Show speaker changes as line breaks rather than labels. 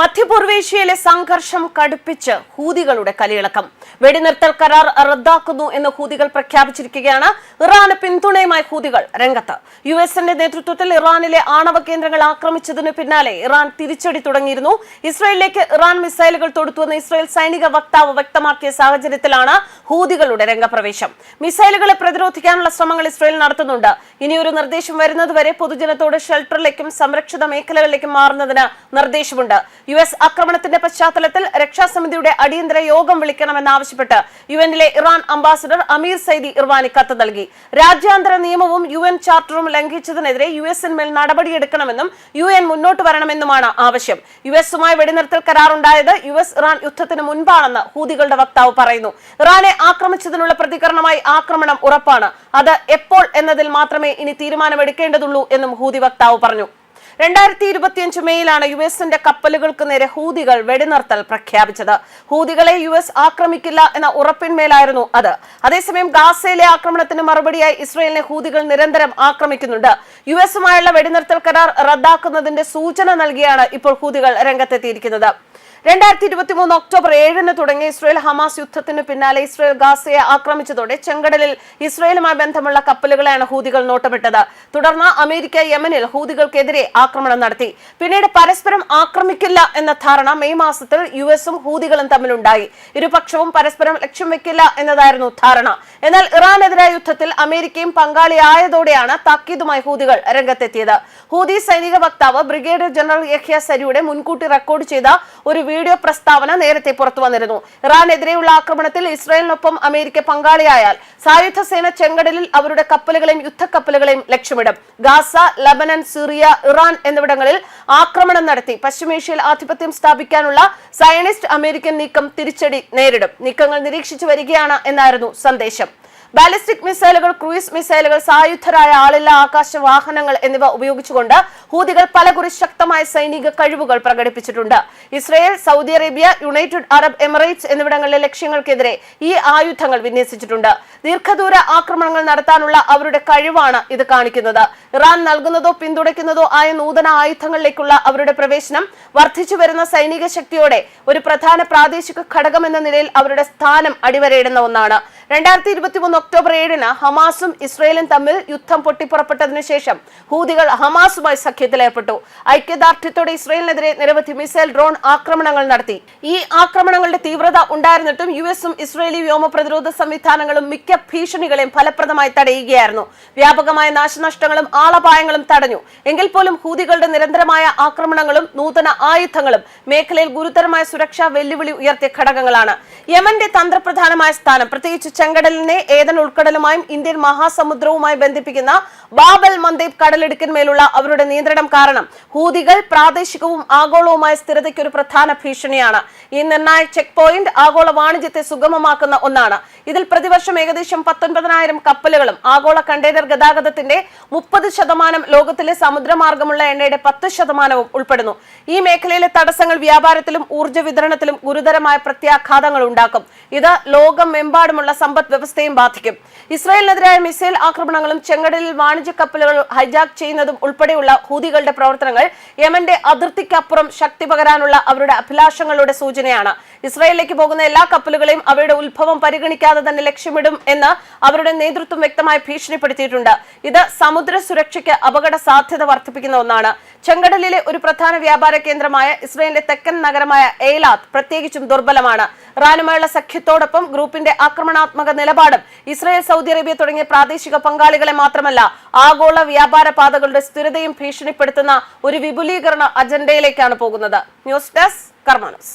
മധ്യപൂർവേഷ്യയിലെ സംഘർഷം കടുപ്പിച്ച് ഹൂതികളുടെ കലിയിളക്കം. വെടിനിർത്തൽ കരാർ റദ്ദാക്കുന്നു എന്ന് ഹൂതികൾ പ്രഖ്യാപിച്ചിരിക്കുകയാണ്. ഇറാന് പിന്തുണയുമായി ഹൂതികൾ രംഗത്ത്. യു എസിന്റെ നേതൃത്വത്തിൽ ഇറാനിലെ ആണവ കേന്ദ്രങ്ങൾ ആക്രമിച്ചതിന് പിന്നാലെ ഇറാൻ തിരിച്ചടി തുടങ്ങിയിരുന്നു. ഇസ്രയേലിലേക്ക് ഇറാൻ മിസൈലുകൾ തൊടുത്തുവെന്ന് ഇസ്രയേൽ സൈനിക വക്താവ് വ്യക്തമാക്കിയ സാഹചര്യത്തിലാണ് ഹൂതികളുടെ രംഗപ്രവേശം. മിസൈലുകളെ പ്രതിരോധിക്കാനുള്ള ശ്രമങ്ങൾ ഇസ്രയേൽ നടത്തുന്നുണ്ട്. ഇനിയൊരു നിർദ്ദേശം വരുന്നതുവരെ പൊതുജനത്തോട് ഷെൽട്ടറിലേക്കും സംരക്ഷിത മേഖലകളിലേക്കും മാറുന്നതിന് നിർദ്ദേശമുണ്ട്. യു എസ് ആക്രമണത്തിന്റെ പശ്ചാത്തലത്തിൽ രക്ഷാസമിതിയുടെ അടിയന്തര യോഗം വിളിക്കണമെന്നാവശ്യപ്പെട്ട് യു എന്നിലെ Iran ambassador Amir Saeid Iravani കത്ത് നൽകി. രാജ്യാന്തര നിയമവും യു എൻ ചാർട്ടറും ലംഘിച്ചതിനെതിരെ യു എസിന്മേൽ നടപടിയെടുക്കണമെന്നും യു എൻ മുന്നോട്ട് വരണമെന്നുമാണ് ആവശ്യം. യു എസുമായി വെടിനിർത്തൽ കരാറുണ്ടായത് യു എസ് ഇറാൻ യുദ്ധത്തിന് മുൻപാണെന്ന് ഹൂതികളുടെ വക്താവ് പറയുന്നു. ഇറാനെ ആക്രമിച്ചതിനുള്ള പ്രതികരണമായി ആക്രമണം ഉറപ്പാണ്. അത് എപ്പോൾ എന്നതിൽ മാത്രമേ ഇനി തീരുമാനമെടുക്കേണ്ടതുള്ളൂ എന്നും ഹൂതി വക്താവ് പറഞ്ഞു. രണ്ടായിരത്തി ഇരുപത്തിയഞ്ച് മെയ്യിലാണ് യു എസിന്റെ കപ്പലുകൾക്ക് നേരെ ഹൂതികൾ വെടിനിർത്തൽ പ്രഖ്യാപിച്ചത്. ഹൂതികളെ യു എസ് ആക്രമിക്കില്ല എന്ന ഉറപ്പിന്മേലായിരുന്നു അത്. അതേസമയം ഗാസയിലെ ആക്രമണത്തിന് മറുപടിയായി ഇസ്രയേലിനെ ഹൂതികൾ നിരന്തരം ആക്രമിക്കുന്നുണ്ട്. യു എസുമായുള്ള വെടിനിർത്തൽ കരാർ റദ്ദാക്കുന്നതിന്റെ സൂചന നൽകിയാണ് ഇപ്പോൾ ഹൂതികൾ രംഗത്തെത്തിയിരിക്കുന്നത്. രണ്ടായിരത്തി ഇരുപത്തി മൂന്ന് ഒക്ടോബർ ഏഴിന് തുടങ്ങിയ ഇസ്രയേൽ ഹമാസ് യുദ്ധത്തിന് പിന്നാലെ ഇസ്രയേൽ ഗാസയെ ആക്രമിച്ചതോടെ ചെങ്കടലിൽ ഇസ്രയേലുമായി ബന്ധമുള്ള കപ്പലുകളെയാണ് ഹൂതികൾ നോട്ടമിട്ടത്. തുടർന്ന് അമേരിക്ക യമനിൽ ഹൂതികൾക്കെതിരെ ആക്രമണം നടത്തി. പിന്നീട് പരസ്പരം ആക്രമിക്കില്ല എന്ന ധാരണ മെയ് മാസത്തിൽ യു എസും ഹൂതികളും തമ്മിലുണ്ടായി. ഇരുപക്ഷവും പരസ്പരം ലക്ഷ്യം വെക്കില്ല എന്നതായിരുന്നു ധാരണ. എന്നാൽ ഇറാനെതിരായ യുദ്ധത്തിൽ അമേരിക്കയും പങ്കാളിയായതോടെയാണ് താക്കീതുമായി ഹൂതികൾ രംഗത്തെത്തിയത്. ഹൂതി സൈനിക വക്താവ് ബ്രിഗേഡിയർ ജനറൽ യഹ്യ സരിയുടെ മുൻകൂട്ടി റെക്കോർഡ് ചെയ്ത ഒരു വീഡിയോ പ്രസ്താവന നേരത്തെ പുറത്തു വന്നിരുന്നു. ഇറാനെതിരെയുള്ള ആക്രമണത്തിൽ ഇസ്രായേലിനൊപ്പം അമേരിക്ക പങ്കാളിയായാൽ സായുധ സേന ചെങ്കടലിൽ അവരുടെ കപ്പലുകളെയും യുദ്ധക്കപ്പലുകളെയും ലക്ഷ്യമിടും. ഗാസ ലബനൻ സിറിയ ഇറാൻ എന്നിവിടങ്ങളിൽ ആക്രമണം നടത്തി. പശ്ചിമേഷ്യയിൽ ആധിപത്യം സ്ഥാപിക്കാനുള്ള സയനിസ്റ്റ് അമേരിക്കൻ നീക്കം തിരിച്ചടി നേരിടും. നീക്കങ്ങൾ നിരീക്ഷിച്ചു വരികയാണ് എന്നായിരുന്നു സന്ദേശം. ബാലിസ്റ്റിക് മിസൈലുകൾ ക്രൂയിസ് മിസൈലുകൾ സായുധരായ ആളില്ല ആകാശ വാഹനങ്ങൾ എന്നിവ ഉപയോഗിച്ചുകൊണ്ട് ഹൂതികൾ പലകുറി ശക്തമായ സൈനിക കഴിവുകൾ പ്രകടിപ്പിച്ചിട്ടുണ്ട്. Israel Saudi Arabia United Arab Emirates എന്നിവിടങ്ങളിലെ ലക്ഷ്യങ്ങൾക്കെതിരെ ഈ ആയുധങ്ങൾ വിന്യസിച്ചിട്ടുണ്ട്. ദീർഘദൂര ആക്രമണങ്ങൾ നടത്താനുള്ള അവരുടെ കഴിവാണ് ഇത് കാണിക്കുന്നത്. ഇറാൻ നൽകുന്നതോ പിന്തുണയ്ക്കുന്നതോ ആയ നൂതന ആയുധങ്ങളിലേക്കുള്ള അവരുടെ പ്രവേശനം വർദ്ധിച്ചു വരുന്ന സൈനിക ശക്തിയോടെ ഒരു പ്രധാന പ്രാദേശിക ഘടകം എന്ന നിലയിൽ അവരുടെ സ്ഥാനം അടിവരയിടുന്ന ഒന്നാണ്. രണ്ടായിരത്തി ഇരുപത്തിമൂന്ന് ഒക്ടോബർ ഏഴിന് ഹമാസും ഇസ്രയേലും തമ്മിൽ യുദ്ധം പൊട്ടിപ്പുറപ്പെട്ടതിനു ശേഷം ഹൂതികൾ ഹമാസുമായി സഖ്യത്തിലേർപ്പെട്ടു ഐക്യദാർഢ്യത്തോടെ ഇസ്രയേലിനെതിരെ നിരവധി മിസൈൽ ഡ്രോൺ ആക്രമണങ്ങൾ നടത്തി. ഈ ആക്രമണങ്ങളുടെ തീവ്രത ഉണ്ടായിരുന്നിട്ടും യു എസും ഇസ്രയേലി വ്യോമ പ്രതിരോധ സംവിധാനങ്ങളും മിക്ക ഭീഷണികളെയും ഫലപ്രദമായി തടയുകയായിരുന്നു. വ്യാപകമായ നാശനഷ്ടങ്ങളും ആളപായങ്ങളും തടഞ്ഞു. എങ്കിൽ പോലും ഹൂതികളുടെ നിരന്തരമായ ആക്രമണങ്ങളും നൂതന ആയുധങ്ങളും മേഖലയിൽ ഗുരുതരമായ സുരക്ഷാ വെല്ലുവിളി ഉയർത്തിയ ഘടകങ്ങളാണ്. യമന്റെ തന്ത്രപ്രധാനമായ സ്ഥാനം പ്രത്യേകിച്ച് ചെങ്കടലിനെ ഏതൻ ഉൾക്കടലുമായും ഇന്ത്യൻ മഹാസമുദ്രവുമായി ബന്ധിപ്പിക്കുന്ന ബാബൽ മന്ദീപ് കടലിടുക്കിന്മേലുള്ള അവരുടെ നിയന്ത്രണം കാരണം ഹൂതികൾ പ്രാദേശികവും ആഗോളവുമായ സ്ഥിരതയ്ക്ക് ഒരു പ്രധാന ഭീഷണിയാണ്. ഈ നിർണായക ചെക്ക് പോയിന്റ് ആഗോള വാണിജ്യത്തെ സുഗമമാക്കുന്ന ഒന്നാണ്. ഇതിൽ പ്രതിവർഷം ഏകദേശം പത്തൊൻപതിനായിരം കപ്പലുകളും ആഗോള കണ്ടെയ്നർ ഗതാഗതത്തിന്റെ മുപ്പത് ശതമാനം ലോകത്തിലെ സമുദ്രമാർഗമുള്ള എണ്ണയുടെ പത്ത് ശതമാനവും ഉൾപ്പെടുന്നു. ഈ മേഖലയിലെ തടസ്സങ്ങൾ വ്യാപാരത്തിലും ഊർജ വിതരണത്തിലും ഗുരുതരമായ പ്രത്യാഘാതങ്ങൾ ഉണ്ടാക്കും. ഇത് ലോകമെമ്പാടുമുള്ള സമ്പദ് വ്യവസ്ഥയും ബാധിക്കും. ഇസ്രായേലിനെതിരായ മിസൈൽ ആക്രമണങ്ങളും ചെങ്കടലിൽ വാണിജ്യ കപ്പലുകൾ ഹൈജാക്ക് ചെയ്യുന്നതും ഉൾപ്പെടെയുള്ള ഹൂതികളുടെ പ്രവർത്തനങ്ങൾ യമന്റെ അതിർത്തിക്കപ്പുറം ശക്തി പകരാനുള്ള അവരുടെ അഭിലാഷങ്ങളുടെ സൂചനയാണ്. ഇസ്രായേലിലേക്ക് പോകുന്ന എല്ലാ കപ്പലുകളെയും അവയുടെ ഉത്ഭവം പരിഗണിക്കാതെ തന്നെ ലക്ഷ്യമിടും എന്ന് അവരുടെ നേതൃത്വം വ്യക്തമായി ഭീഷണിപ്പെടുത്തിയിട്ടുണ്ട്. ഇത് സമുദ്ര സുരക്ഷയ്ക്ക് അപകട സാധ്യത വർദ്ധിപ്പിക്കുന്ന ഒന്നാണ്. ചെങ്കടലിലെ ഒരു പ്രധാന വ്യാപാര കേന്ദ്രമായ ഇസ്രായേലിന്റെ തെക്കൻ നഗരമായ എയ്ലാത്ത് പ്രത്യേകിച്ചും ദുർബലമാണ്. റാനുമായുള്ള സഖ്യത്തോടൊപ്പം ഗ്രൂപ്പിന്റെ ആക്രമണാത്മക നിലപാടും ഇസ്രായേൽ സൗദി അറേബ്യ തുടങ്ങിയ പ്രാദേശിക പങ്കാളികളെ മാത്രമല്ല ആഗോള വ്യാപാര പാതകളുടെ സ്ഥിരതയും ഭീഷണിപ്പെടുത്തുന്ന ഒരു വിപുലീകരണ അജണ്ടയിലേക്കാണ് പോകുന്നത്. News desk കർമാനസ്